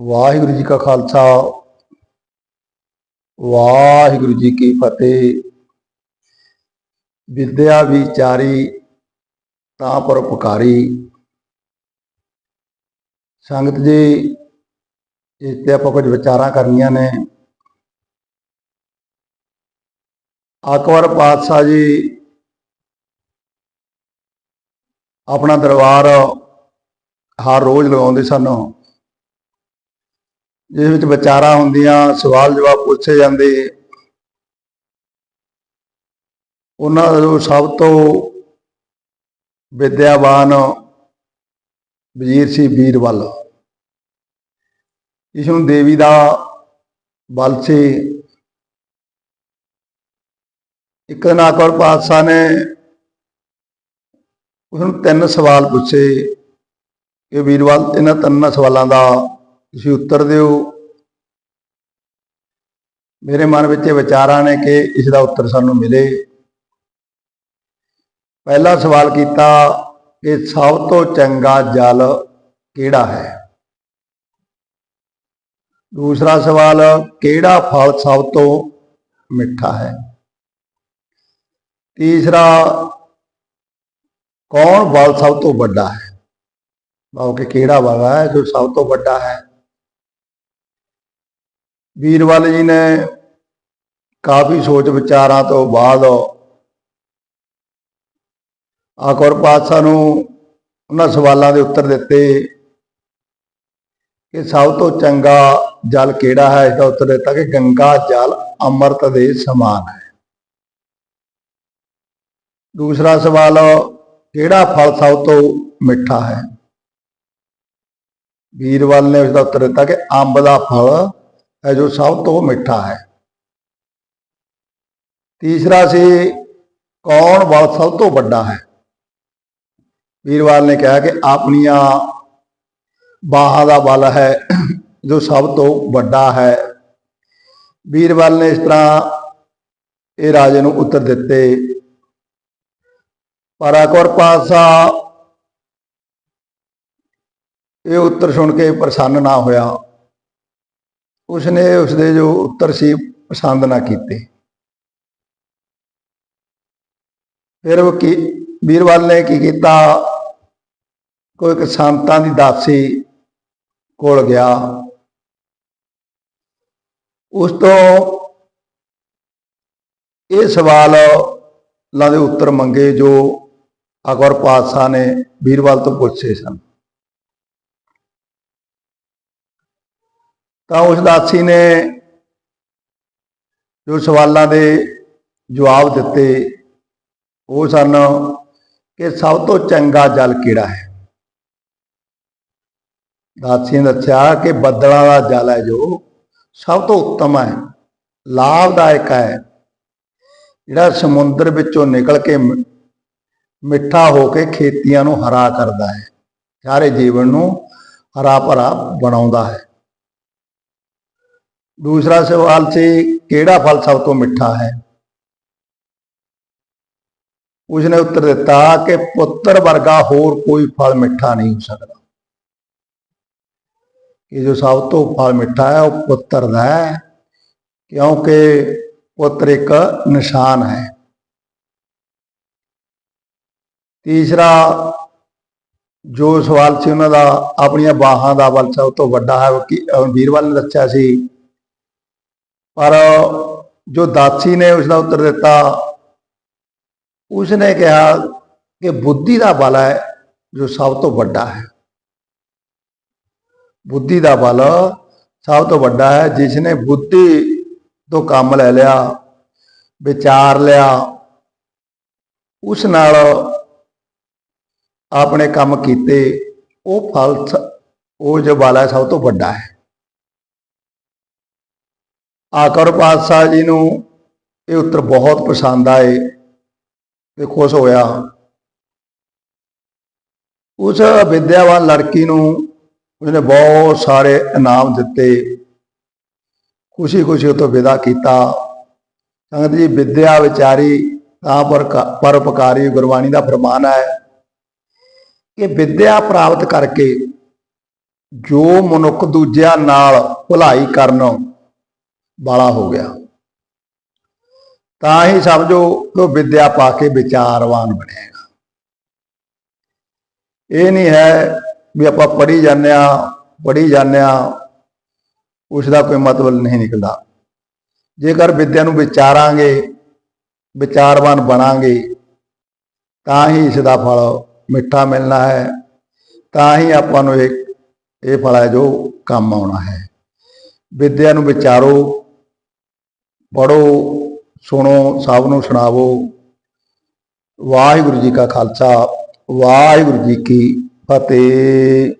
ਵਾਹਿਗੁਰੂ ਜੀ ਕਾ ਖਾਲਸਾ। ਵਾਹਿਗੁਰੂ ਜੀ ਕੀ ਫਤਿਹ। ਵਿਦਿਆ ਵਿਚਾਰੀ ਤਾਂ ਪਰਉਪਕਾਰੀ। ਸੰਗਤ ਜੀ, ਇਸ ਤੇ ਆਪਾਂ ਕੁਝ ਵਿਚਾਰਾਂ ਕਰਨੀਆਂ ਨੇ। ਅਕਬਰ ਪਾਤਸ਼ਾਹ ਜੀ ਆਪਣਾ ਦਰਬਾਰ ਹਰ ਰੋਜ਼ ਲਗਾਉਂਦੇ ਸਨ। ਜਿਸ ਵਿੱਚ ਵਿਚਾਰਾਂ ਹੁੰਦੀਆਂ, ਸਵਾਲ ਜਵਾਬ ਪੁੱਛੇ ਜਾਂਦੇ। ਉਹਨਾਂ ਦਾ ਸਭ ਤੋਂ ਵਿਦਿਆਵਾਨ ਵਜ਼ੀਰ ਸੀ ਬੀਰਬਲ। ਇਸ ਨੂੰ ਦੇਵੀ ਦਾ ਬਲ ਸੀ। ਇੱਕ ਦਿਨ ਪਾਤਸ਼ਾਹ ਨੇ ਉਸ ਨੂੰ ਤਿੰਨ ਸਵਾਲ ਪੁੱਛੇ ਕਿ ਬੀਰਬਲ, ਇਹਨਾਂ ਤਿੰਨਾਂ ਸਵਾਲਾਂ ਦਾ ਤੁਸੀਂ ਉੱਤਰ ਦਿਓ। ਮੇਰੇ ਮਨ ਵਿੱਚ ਇਹ ਵਿਚਾਰਾਂ ਨੇ ਕਿ ਇਸ ਦਾ ਉੱਤਰ ਸਾਨੂੰ ਮਿਲੇ। ਪਹਿਲਾ ਸਵਾਲ ਕੀਤਾ ਕਿ ਸਭ ਤੋਂ ਚੰਗਾ ਜਲ ਕਿਹੜਾ ਹੈ? ਦੂਸਰਾ ਸਵਾਲ, ਕਿਹੜਾ ਫਲ ਸਭ ਤੋਂ ਮਿੱਠਾ ਹੈ? ਤੀਸਰਾ, ਕੌਣ ਬਲ ਸਭ ਤੋਂ ਵੱਡਾ ਹੈ? ਭਾਵ ਕਿ ਕਿਹੜਾ ਬਲ ਹੈ ਜੋ ਸਭ ਤੋਂ ਵੱਡਾ ਹੈ? ਵੀਰਵਾਲ ਜੀ ਨੇ ਕਾਫੀ ਸੋਚ ਵਿਚਾਰਾਂ ਤੋਂ ਬਾਅਦ ਆਕਰ ਪਾਤਸ਼ਾਹ ਨੂੰ ਉਹਨਾਂ ਸਵਾਲਾਂ ਦੇ ਉੱਤਰ ਦਿੱਤੇ ਕਿ ਸਭ ਤੋਂ ਚੰਗਾ ਜਲ ਕਿਹੜਾ ਹੈ? ਇਸ ਦਾ ਉੱਤਰ ਦਿੱਤਾ ਕਿ ਗੰਗਾ ਜਲ ਅੰਮ੍ਰਿਤ ਦੇ ਸਮਾਨ ਹੈ। ਦੂਸਰਾ ਸਵਾਲ, ਕਿਹੜਾ ਫਲ ਸਭ ਤੋਂ ਮਿੱਠਾ ਹੈ? ਵੀਰਵਾਲ ਨੇ ਉਸ ਦਾ ਉੱਤਰ ਦਿੱਤਾ ਕਿ ਅੰਬ ਦਾ ਫਲ ਹੈ ਜੋ ਸਭ ਤੋਂ ਮਿੱਠਾ ਹੈ। ਤੀਸਰਾ ਸੀ, ਕੌਣ ਬਲ ਸਭ ਤੋਂ ਵੱਡਾ ਹੈ? ਵੀਰਵਾਲ ਨੇ ਕਿਹਾ ਕਿ ਆਪਣੀਆਂ ਬਾਹਾਂ ਦਾ ਬਲ ਹੈ ਜੋ ਸਭ ਤੋਂ ਵੱਡਾ ਹੈ। ਵੀਰਵਾਲ ਨੇ ਇਸ ਤਰ੍ਹਾਂ ਇਹ ਰਾਜੇ ਨੂੰ ਉੱਤਰ ਦਿੱਤੇ। ਪਰ ਅਕਬਰ ਪਾਤਸ਼ਾਹ ਇਹ ਉੱਤਰ ਸੁਣ ਕੇ ਪ੍ਰਸੰਨ ਨਾ ਹੋਇਆ। ਉਸਨੇ ਉਸਦੇ ਜੋ ਉੱਤਰ ਸੀ, ਪਸੰਦ ਨਾ ਕੀਤੇ। ਫਿਰ ਉਹ ਕੀ ਵੀਰਵਾਲ ਨੇ ਕੀ ਕੀਤਾ? ਕੋਈ ਇੱਕ ਸੰਤਾਂ ਦੀ ਦਾਸੀ ਕੋਲ ਗਿਆ। ਉਸ ਤੋਂ ਇਹ ਸਵਾਲਾਂ ਦੇ ਉੱਤਰ ਮੰਗੇ ਜੋ ਅਕਬਰ ਪਾਤਸ਼ਾਹ ਨੇ ਵੀਰਵਾਲ ਤੋਂ ਪੁੱਛੇ ਸਨ। ਤਾਂ ਉਸ ਦਾਸੀ ਨੇ ਜੋ ਸਵਾਲਾਂ ਦੇ ਜਵਾਬ ਦਿੱਤੇ, ਉਹ ਸਨ ਕਿ ਸਭ ਤੋਂ ਚੰਗਾ ਜਲ ਕਿਹੜਾ ਹੈ? ਦਾਸੀ ਨੇ ਦੱਸਿਆ ਕਿ ਬੱਦਲਾਂ ਦਾ ਜਲ ਹੈ ਜੋ ਸਭ ਤੋਂ ਉੱਤਮ ਹੈ, ਲਾਭਦਾਇਕ ਹੈ, ਜਿਹੜਾ ਸਮੁੰਦਰ ਵਿੱਚੋਂ ਨਿਕਲ ਕੇ ਮਿੱਠਾ ਹੋ ਕੇ ਖੇਤੀਆਂ ਨੂੰ ਹਰਾ ਕਰਦਾ ਹੈ, ਸਾਰੇ ਜੀਵਨ ਨੂੰ ਹਰਾ ਭਰਾ ਬਣਾਉਂਦਾ ਹੈ। ਦੂਸਰਾ ਸਵਾਲ ਸੀ, ਕਿਹੜਾ ਫਲ ਸਭ ਤੋਂ ਮਿੱਠਾ ਹੈ? ਉਸਨੇ ਉੱਤਰ ਦਿੱਤਾ ਕਿ ਪੁੱਤਰ ਵਰਗਾ ਹੋਰ ਕੋਈ ਫਲ ਮਿੱਠਾ ਨਹੀਂ ਹੋ ਸਕਦਾ। ਕਿ ਜੋ ਸਭ ਤੋਂ ਫਲ ਮਿੱਠਾ ਹੈ, ਉਹ ਪੁੱਤਰ ਦਾ ਹੈ, ਕਿਉਂਕਿ ਪੁੱਤਰ ਇੱਕ ਨਿਸ਼ਾਨ ਹੈ। ਤੀਸਰਾ, ਜੋ ਸਵਾਲ ਸੀ, ਉਹਨਾਂ ਦਾ ਆਪਣੀਆਂ ਬਾਹਾਂ ਦਾ ਬਲ ਸਭ ਤੋਂ ਵੱਡਾ ਹੈ, ਉਹ ਵੀਰਵਾਲ ਨੇ ਦੱਸਿਆ ਸੀ ਪਰ ਜੋ ਦਾਸੀ ਨੇ ਉਸ ਦਾ ਉੱਤਰ ਦਿੱਤਾ, ਉਸਨੇ ਕਿਹਾ ਕਿ ਬੁੱਧੀ ਦਾ ਬਲ ਹੈ ਜੋ ਸਭ ਤੋਂ ਵੱਡਾ ਹੈ। ਬੁੱਧੀ ਦਾ ਬਲ ਸਭ ਤੋਂ ਵੱਡਾ ਹੈ ਜਿਸ ਨੇ ਬੁੱਧੀ ਤੋਂ ਕੰਮ ਲੈ ਲਿਆ, ਵਿਚਾਰ ਲਿਆ, ਉਸ ਨਾਲ ਆਪਣੇ ਕੰਮ ਕੀਤੇ, ਉਹ ਫਲ ਉਹ ਜੋ ਬਲ ਹੈ ਸਭ ਤੋਂ ਵੱਡਾ ਹੈ। ਆਕਰ ਪਾਤਸ਼ਾਹ ਜੀ ਨੂੰ ਇਹ ਉੱਤਰ ਬਹੁਤ ਪਸੰਦ ਆਏ ਤੇ ਖੁਸ਼ ਹੋਇਆ। ਉਸ ਵਿਦਿਆਵਾਨ ਲੜਕੀ ਨੂੰ ਉਸਨੇ ਬਹੁਤ ਸਾਰੇ ਇਨਾਮ ਦਿੱਤੇ। ਖੁਸ਼ੀ ਖੁਸ਼ੀ ਉਹ ਤੋਂ ਵਿਦਾ ਕੀਤਾ। ਸੰਗਤ ਜੀ, ਵਿਦਿਆ ਵਿਚਾਰੀ ਤਾਂ ਪਰ ਗੁਰਬਾਣੀ ਦਾ ਫਰਮਾਨ ਹੈ ਕਿ ਵਿਦਿਆ ਪ੍ਰਾਪਤ ਕਰਕੇ ਜੋ ਮਨੁੱਖ ਦੂਜਿਆਂ ਨਾਲ ਭਲਾਈ ਕਰਨ ਵਾਲਾ ਹੋ ਗਿਆ। ਤਾਂ ਹੀ ਸਮਝੋ ਕਿ ਉਹ ਵਿਦਿਆ ਪਾ ਕੇ ਵਿਚਾਰਵਾਨ ਬਣੇਗਾ। ਇਹ ਨਹੀਂ ਹੈ ਵੀ ਆਪਾਂ ਪੜ੍ਹੀ ਜਾਂਦੇ ਆ ਪੜ੍ਹੀ ਜਾਂਦੇ ਆ ਉਸ ਦਾ ਕੋਈ ਮਤਲਬ ਨਹੀਂ ਨਿਕਲਦਾ। ਜੇਕਰ ਵਿਦਿਆ ਨੂੰ ਵਿਚਾਰਾਂਗੇ, ਵਿਚਾਰਵਾਨ ਬਣਾਂਗੇ, ਤਾਂ ਹੀ ਇਸ ਦਾ ਫਲ ਮਿੱਠਾ ਮਿਲਣਾ ਹੈ, ਤਾਂ ਹੀ ਆਪਾਂ ਨੂੰ ਇਹ ਇਹ ਫਲ ਹੈ ਜੋ ਕੰਮ ਆਉਣਾ ਹੈ। ਵਿਦਿਆ ਨੂੰ ਵਿਚਾਰੋ ਪੜੋ ਸੁਣੋ ਸਭ ਨੂੰ ਸੁਣਾਵੋ। ਵਾਹਿਗੁਰੂ ਜੀ ਕਾ ਖਾਲਸਾ ਵਾਹਿਗੁਰੂ ਜੀ ਕੀ ਫਤਿਹ।